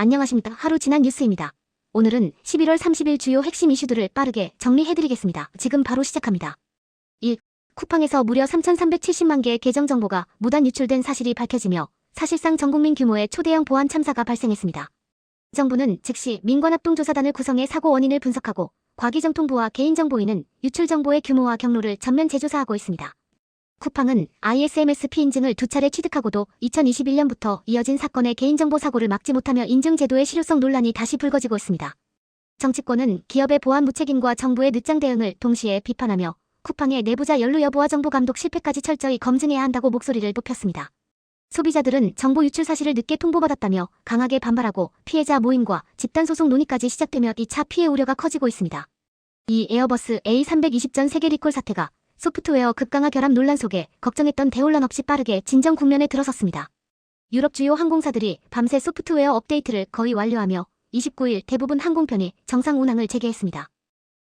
안녕하십니까. 하루 지난 뉴스입니다. 오늘은 11월 30일 주요 핵심 이슈들을 빠르게 정리해드리겠습니다. 지금 바로 시작합니다. 1. 쿠팡에서 무려 3,370만 개의 계정 정보가 무단 유출된 사실이 밝혀지며 사실상 전국민 규모의 초대형 보안 참사가 발생했습니다. 정부는 즉시 민관합동조사단을 구성해 사고 원인을 분석하고 과기정통부와 개인정보위는 유출 정보의 규모와 경로를 전면 재조사하고 있습니다. 쿠팡은 ISMS-P 인증을 두 차례 취득하고도 2021년부터 이어진 사건의 개인정보 사고를 막지 못하며 인증 제도의 실효성 논란이 다시 불거지고 있습니다. 정치권은 기업의 보안 무책임과 정부의 늦장 대응을 동시에 비판하며 쿠팡의 내부자 연루 여부와 정보 감독 실패까지 철저히 검증해야 한다고 목소리를 높였습니다. 소비자들은 정보 유출 사실을 늦게 통보받았다며 강하게 반발하고 피해자 모임과 집단소송 논의까지 시작되며 2차 피해 우려가 커지고 있습니다. 이 에어버스 A320 전 세계 리콜 사태가 소프트웨어 급강화 결함 논란 속에 걱정했던 대혼란 없이 빠르게 진정 국면에 들어섰습니다. 유럽 주요 항공사들이 밤새 소프트웨어 업데이트를 거의 완료하며 29일 대부분 항공편이 정상 운항을 재개했습니다.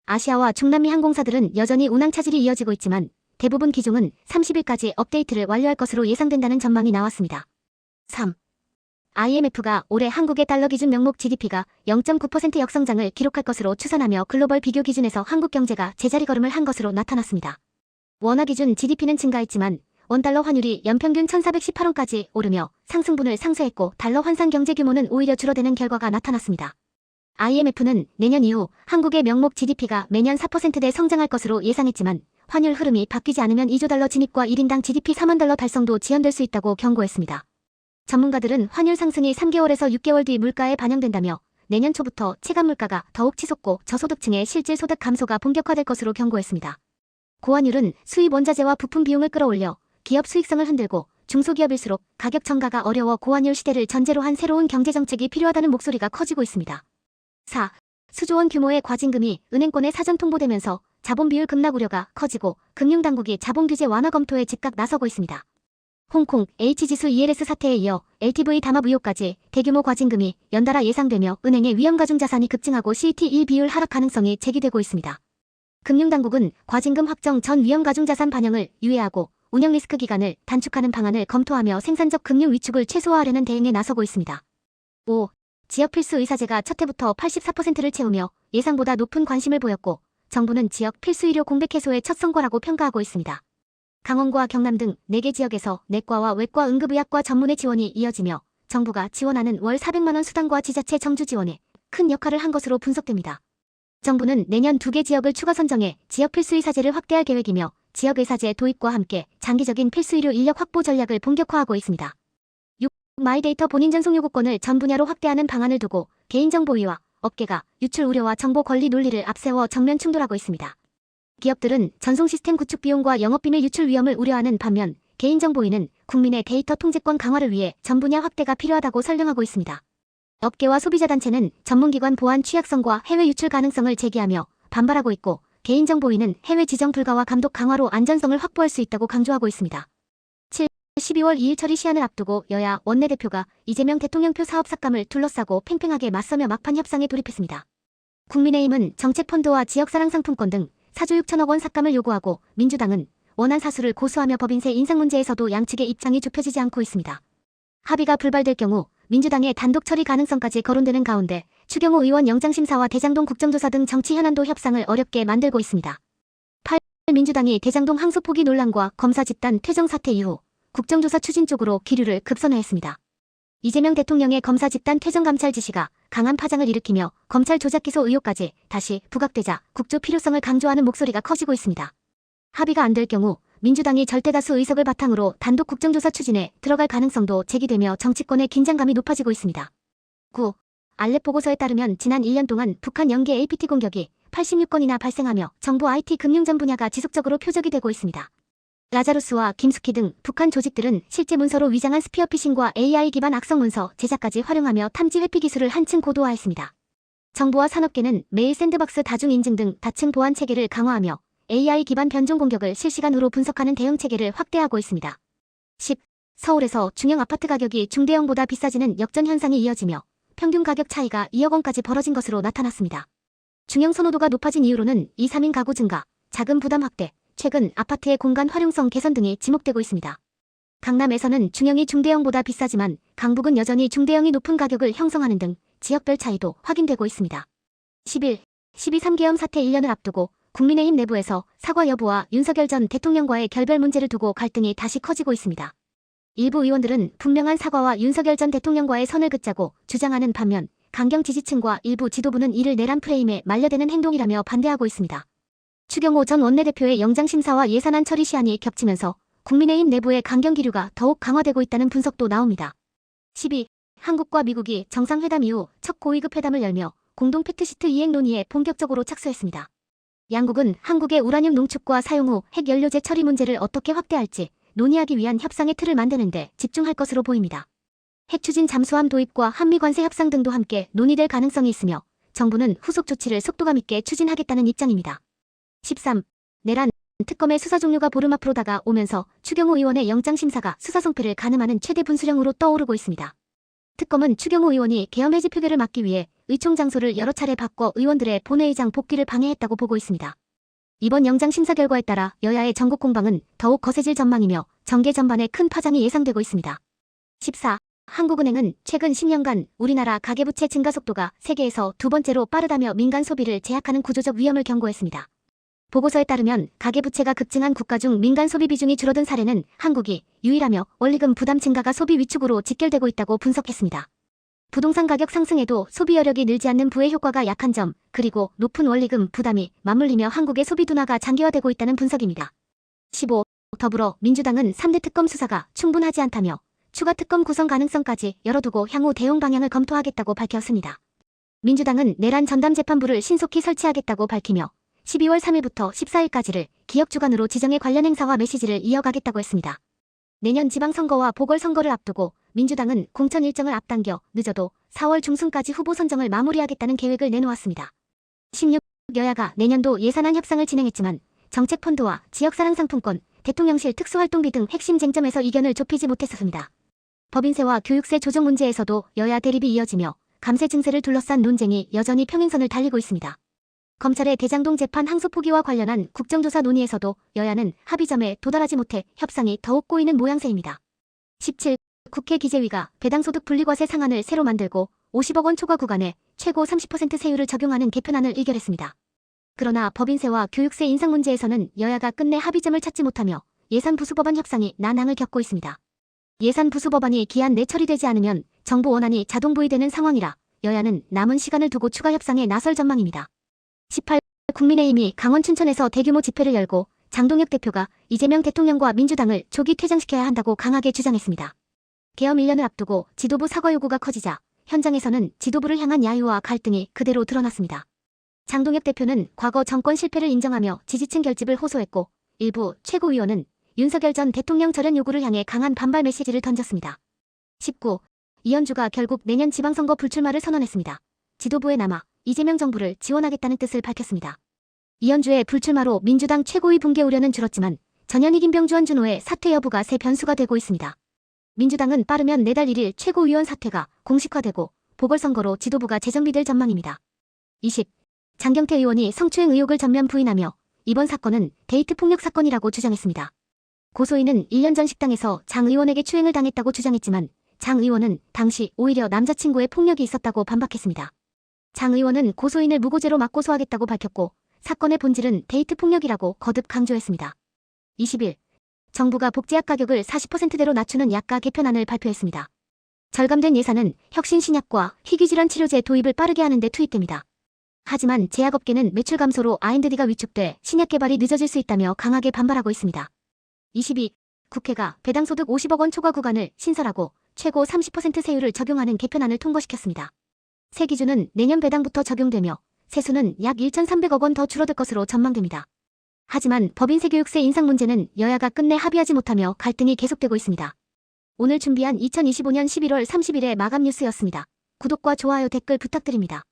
아시아와 중남미 항공사들은 여전히 운항 차질이 이어지고 있지만 대부분 기종은 30일까지 업데이트를 완료할 것으로 예상된다는 전망이 나왔습니다. 3. IMF가 올해 한국의 달러 기준 명목 GDP가 0.9% 역성장을 기록할 것으로 추산하며 글로벌 비교 기준에서 한국 경제가 제자리 걸음을 한 것으로 나타났습니다. 원화 기준 GDP는 증가했지만 원달러 환율이 연평균 1418원까지 오르며 상승분을 상쇄했고 달러 환산 경제 규모는 오히려 줄어드는 결과가 나타났습니다. IMF는 내년 이후 한국의 명목 GDP가 매년 4%대 성장할 것으로 예상했지만 환율 흐름이 바뀌지 않으면 2조 달러 진입과 1인당 GDP 4만 달러 달성도 지연될 수 있다고 경고했습니다. 전문가들은 환율 상승이 3개월에서 6개월 뒤 물가에 반영된다며 내년 초부터 체감 물가가 더욱 치솟고 저소득층의 실질 소득 감소가 본격화될 것으로 경고했습니다. 고환율은 수입 원자재와 부품 비용을 끌어올려 기업 수익성을 흔들고 중소기업일수록 가격 전가가 어려워 고환율 시대를 전제로 한 새로운 경제정책이 필요하다는 목소리가 커지고 있습니다. 4. 수조원 규모의 과징금이 은행권에 사전 통보되면서 자본 비율 급락 우려가 커지고 금융당국이 자본 규제 완화 검토에 즉각 나서고 있습니다. 홍콩 H지수 ELS 사태에 이어 LTV 담합 의혹까지 대규모 과징금이 연달아 예상되며 은행의 위험가중 자산이 급증하고 CET1 비율 하락 가능성이 제기되고 있습니다. 금융당국은 과징금 확정 전 위험 가중 자산 반영을 유예하고 운영 리스크 기간을 단축하는 방안을 검토하며 생산적 금융 위축을 최소화하려는 대응에 나서고 있습니다. 5. 지역 필수 의사제가 첫 해부터 84%를 채우며 예상보다 높은 관심을 보였고 정부는 지역 필수 의료 공백 해소의 첫 성과라고 평가하고 있습니다. 강원과 경남 등 4개 지역에서 내과와 외과 응급의학과 전문의 지원이 이어지며 정부가 지원하는 월 400만원 수당과 지자체 정주 지원에 큰 역할을 한 것으로 분석됩니다. 정부는 내년 2개 지역을 추가 선정해 지역 필수 의사제를 확대할 계획이며 지역 의사제 도입과 함께 장기적인 필수 의료 인력 확보 전략을 본격화하고 있습니다. 6. 마이데이터 본인 전송 요구권을 전 분야로 확대하는 방안을 두고 개인정보위와 업계가 유출 우려와 정보 권리 논리를 앞세워 정면 충돌하고 있습니다. 기업들은 전송 시스템 구축 비용과 영업비밀 유출 위험을 우려하는 반면 개인정보위는 국민의 데이터 통제권 강화를 위해 전 분야 확대가 필요하다고 설명하고 있습니다. 업계와 소비자 단체는 전문기관 보안 취약성과 해외 유출 가능성을 제기하며 반발하고 있고 개인정보위는 해외 지정 불가와 감독 강화로 안전성을 확보할 수 있다고 강조하고 있습니다. 7. 12월 2일 처리 시한을 앞두고 여야 원내대표가 이재명 대통령표 사업 삭감을 둘러싸고 팽팽하게 맞서며 막판 협상에 돌입했습니다. 국민의힘은 정책펀드와 지역사랑 상품권 등 4조 6천억 원 삭감을 요구하고 민주당은 원안 사수를 고수하며 법인세 인상 문제에서도 양측의 입장이 좁혀지지 않고 있습니다. 합의가 불발될 경우 민주당의 단독 처리 가능성까지 거론되는 가운데 추경호 의원 영장심사와 대장동 국정조사 등 정치 현안도 협상을 어렵게 만들고 있습니다. 8. 민주당이 대장동 항소 포기 논란과 검사 집단 퇴정 사태 이후 국정조사 추진 쪽으로 기류를 급선회했습니다. 이재명 대통령의 검사 집단 퇴정 감찰 지시가 강한 파장을 일으키며 검찰 조작 기소 의혹까지 다시 부각되자 국조 필요성을 강조하는 목소리가 커지고 있습니다. 합의가 안 될 경우 민주당이 절대다수 의석을 바탕으로 단독 국정조사 추진에 들어갈 가능성도 제기되며 정치권의 긴장감이 높아지고 있습니다. 9. 알렙 보고서에 따르면 지난 1년 동안 북한 연계 APT 공격이 86건이나 발생하며 정부 IT 금융전 분야가 지속적으로 표적이 되고 있습니다. 라자루스와 김숙희 등 북한 조직들은 실제 문서로 위장한 스피어 피싱과 AI 기반 악성 문서 제작까지 활용하며 탐지 회피 기술을 한층 고도화했습니다. 정부와 산업계는 매일 샌드박스 다중 인증 등 다층 보안 체계를 강화하며 AI 기반 변종 공격을 실시간으로 분석하는 대응 체계를 확대하고 있습니다. 10. 서울에서 중형 아파트 가격이 중대형보다 비싸지는 역전 현상이 이어지며 평균 가격 차이가 2억 원까지 벌어진 것으로 나타났습니다. 중형 선호도가 높아진 이유로는 2, 3인 가구 증가, 자금 부담 확대, 최근 아파트의 공간 활용성 개선 등이 지목되고 있습니다. 강남에서는 중형이 중대형보다 비싸지만 강북은 여전히 중대형이 높은 가격을 형성하는 등 지역별 차이도 확인되고 있습니다. 10일 12 3계엄 사태 1년을 앞두고 국민의힘 내부에서 사과 여부와 윤석열 전 대통령과의 결별 문제를 두고 갈등이 다시 커지고 있습니다. 일부 의원들은 분명한 사과와 윤석열 전 대통령과의 선을 긋자고 주장하는 반면 강경 지지층과 일부 지도부는 이를 내란 프레임에 말려드는 행동이라며 반대하고 있습니다. 추경호 전 원내대표의 영장심사와 예산안 처리 시한이 겹치면서 국민의힘 내부의 강경 기류가 더욱 강화되고 있다는 분석도 나옵니다. 12. 한국과 미국이 정상회담 이후 첫 고위급 회담을 열며 공동 팩트시트 이행 논의에 본격적으로 착수했습니다. 양국은 한국의 우라늄 농축과 사용 후 핵연료제 처리 문제를 어떻게 확대할지 논의하기 위한 협상의 틀을 만드는데 집중할 것으로 보입니다. 핵 추진 잠수함 도입과 한미 관세 협상 등도 함께 논의될 가능성이 있으며 정부는 후속 조치를 속도감 있게 추진하겠다는 입장입니다. 13. 내란 특검의 수사 종료가 보름 앞으로 다가오면서 추경호 의원의 영장 심사가 수사 성패를 가늠하는 최대 분수령으로 떠오르고 있습니다. 특검은 추경호 의원이 계엄 해지 표결을 막기 위해 의총 장소를 여러 차례 바꿔 의원들의 본회의장 복귀를 방해했다고 보고 있습니다. 이번 영장 심사 결과에 따라 여야의 전국 공방은 더욱 거세질 전망이며 정계 전반에 큰 파장이 예상되고 있습니다. 14. 한국은행은 최근 10년간 우리나라 가계부채 증가 속도가 세계에서 두 번째로 빠르다며 민간 소비를 제약하는 구조적 위험을 경고했습니다. 보고서에 따르면 가계부채가 급증한 국가 중 민간 소비 비중이 줄어든 사례는 한국이 유일하며 원리금 부담 증가가 소비 위축으로 직결되고 있다고 분석했습니다. 부동산 가격 상승에도 소비 여력이 늘지 않는 부의 효과가 약한 점, 그리고 높은 원리금 부담이 맞물리며 한국의 소비 둔화가 장기화되고 있다는 분석입니다. 15. 더불어 민주당은 3대 특검 수사가 충분하지 않다며 추가 특검 구성 가능성까지 열어두고 향후 대응 방향을 검토하겠다고 밝혔습니다. 민주당은 내란 전담 재판부를 신속히 설치하겠다고 밝히며 12월 3일부터 14일까지를 기억 주간으로 지정해 관련 행사와 메시지를 이어가겠다고 했습니다. 내년 지방선거와 보궐선거를 앞두고 민주당은 공천 일정을 앞당겨 늦어도 4월 중순까지 후보 선정을 마무리하겠다는 계획을 내놓았습니다. 16. 여야가 내년도 예산안 협상을 진행했지만 정책 펀드와 지역사랑상품권, 대통령실 특수활동비 등 핵심 쟁점에서 이견을 좁히지 못했었습니다. 법인세와 교육세 조정 문제에서도 여야 대립이 이어지며 감세 증세를 둘러싼 논쟁이 여전히 평행선을 달리고 있습니다. 검찰의 대장동 재판 항소 포기와 관련한 국정조사 논의에서도 여야는 합의점에 도달하지 못해 협상이 더욱 꼬이는 모양새입니다. 17. 국회 기재위가 배당소득 분리과세 상한을 새로 만들고 50억 원 초과 구간에 최고 30% 세율을 적용하는 개편안을 의결했습니다. 그러나 법인세와 교육세 인상 문제에서는 여야가 끝내 합의점을 찾지 못하며 예산 부수법안 협상이 난항을 겪고 있습니다. 예산 부수법안이 기한 내 처리되지 않으면 정부 원안이 자동 부의되는 상황이라 여야는 남은 시간을 두고 추가 협상에 나설 전망입니다. 18. 국민의힘이 강원 춘천에서 대규모 집회를 열고 장동혁 대표가 이재명 대통령과 민주당을 조기 퇴장시켜야 한다고 강하게 주장했습니다. 계엄 1년을 앞두고 지도부 사과 요구가 커지자 현장에서는 지도부를 향한 야유와 갈등이 그대로 드러났습니다. 장동혁 대표는 과거 정권 실패를 인정하며 지지층 결집을 호소했고 일부 최고위원은 윤석열 전 대통령 절연 요구를 향해 강한 반발 메시지를 던졌습니다. 19. 이현주가 결국 내년 지방선거 불출마를 선언했습니다. 지도부에 남아 이재명 정부를 지원하겠다는 뜻을 밝혔습니다. 이현주의 불출마로 민주당 최고위 붕괴 우려는 줄었지만 전현희 김병주 원준호의 사퇴 여부가 새 변수가 되고 있습니다. 민주당은 빠르면 내달 1일 최고위원 사퇴가 공식화되고 보궐선거로 지도부가 재정비될 전망입니다. 20. 장경태 의원이 성추행 의혹을 전면 부인하며 이번 사건은 데이트 폭력 사건이라고 주장했습니다. 고소인은 1년 전 식당에서 장 의원에게 추행을 당했다고 주장했지만 장 의원은 당시 오히려 남자친구의 폭력이 있었다고 반박했습니다. 장 의원은 고소인을 무고죄로 맞고소하겠다고 밝혔고 사건의 본질은 데이트 폭력이라고 거듭 강조했습니다. 20일 정부가 복제약 가격을 40%대로 낮추는 약가 개편안을 발표했습니다. 절감된 예산은 혁신 신약과 희귀질환 치료제 도입을 빠르게 하는 데 투입됩니다. 하지만 제약업계는 매출 감소로 아인드디가 위축돼 신약 개발이 늦어질 수 있다며 강하게 반발하고 있습니다. 22. 국회가 배당소득 50억 원 초과 구간을 신설하고 최고 30% 세율을 적용하는 개편안을 통과시켰습니다. 새 기준은 내년 배당부터 적용되며 세수는 약 1,300억 원 더 줄어들 것으로 전망됩니다. 하지만 법인세 교육세 인상 문제는 여야가 끝내 합의하지 못하며 갈등이 계속되고 있습니다. 오늘 준비한 2025년 11월 30일의 마감 뉴스였습니다. 구독과 좋아요 댓글 부탁드립니다.